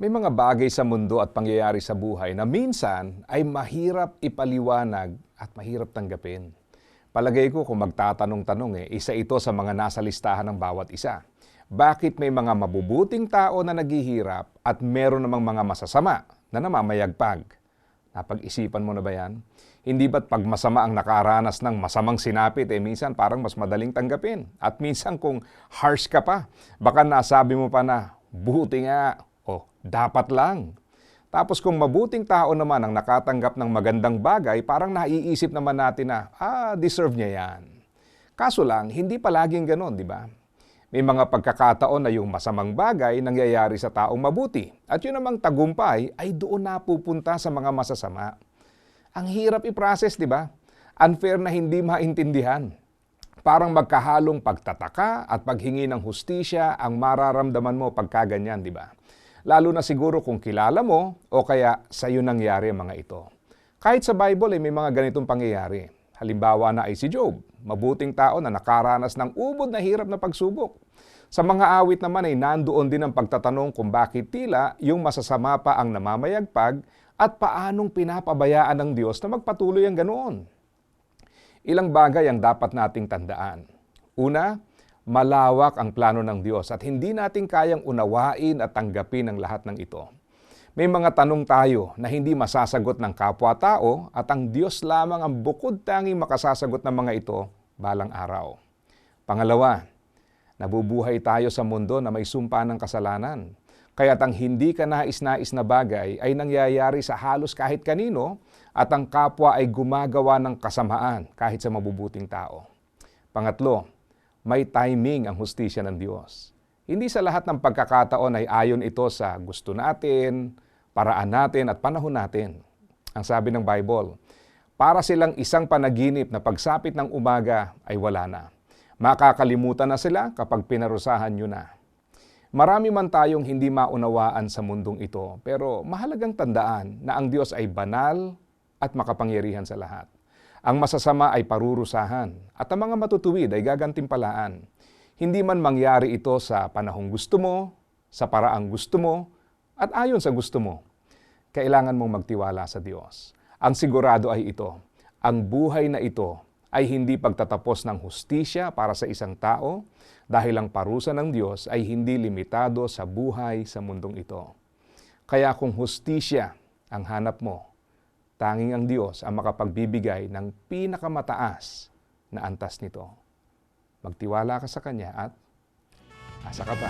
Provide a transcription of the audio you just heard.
May mga bagay sa mundo at pangyayari sa buhay na minsan ay mahirap ipaliwanag at mahirap tanggapin. Palagay ko kung magtatanong-tanong eh, isa ito sa mga nasa listahan ng bawat isa. Bakit may mga mabubuting tao na naghihirap at meron namang mga masasama na namamayagpag? Napag-isipan mo na ba yan? Hindi ba't pag masama ang nakaranas ng masamang sinapit, eh minsan parang mas madaling tanggapin. At minsan kung harsh ka pa, baka nasabi mo pa na, buti nga, dapat lang. Tapos kung mabuting tao naman ang nakatanggap ng magandang bagay, parang naiisip naman natin na, ah, deserve niya yan. Kaso lang, hindi palaging ganon, di ba? May mga pagkakataon na yung masamang bagay nangyayari sa taong mabuti. At yun namang tagumpay ay doon napupunta sa mga masasama. Ang hirap i-process, di ba? Unfair na hindi maintindihan. Parang magkahalong pagtataka at paghingi ng hustisya ang mararamdaman mo pagka ganyan, di ba? Lalo na siguro kung kilala mo o kaya sa iyo nangyari ang mga ito. Kahit sa Bible ay may mga ganitong pangyayari. Halimbawa na ay si Job, mabuting tao na nakaranas ng ubod na hirap na pagsubok. Sa mga awit naman ay nandoon din ang pagtatanong kung bakit tila yung masasama pa ang namamayagpag at paanong pinapabayaan ng Diyos na magpatuloy ang ganoon. Ilang bagay ang dapat nating tandaan. Una, malawak ang plano ng Diyos at hindi natin kayang unawain at tanggapin ang lahat ng ito. May mga tanong tayo na hindi masasagot ng kapwa-tao at ang Diyos lamang ang bukod tanging makasasagot ng mga ito balang araw. Pangalawa, nabubuhay tayo sa mundo na may sumpa ng kasalanan. Kaya't ang hindi ka nais-nais na bagay ay nangyayari sa halos kahit kanino at ang kapwa ay gumagawa ng kasamaan kahit sa mabubuting tao. Pangatlo, may timing ang hustisya ng Diyos. Hindi sa lahat ng pagkakataon ay ayon ito sa gusto natin, paraan natin at panahon natin. Ang sabi ng Bible, para silang isang panaginip na pagsapit ng umaga ay wala na. Makakalimutan na sila kapag pinarusahan nyo na. Marami man tayong hindi maunawaan sa mundong ito, pero mahalagang tandaan na ang Diyos ay banal at makapangyarihan sa lahat. Ang masasama ay parurusahan at ang mga matutuwid ay gagantimpalaan. Hindi man mangyari ito sa panahong gusto mo, sa paraang gusto mo, at ayon sa gusto mo. Kailangan mong magtiwala sa Diyos. Ang sigurado ay ito, ang buhay na ito ay hindi pagtatapos ng hustisya para sa isang tao dahil ang parusa ng Diyos ay hindi limitado sa buhay sa mundong ito. Kaya kung hustisya ang hanap mo, tanging ang Diyos ang makapagbibigay ng pinakamataas na antas nito. Magtiwala ka sa Kanya at asa ka pa.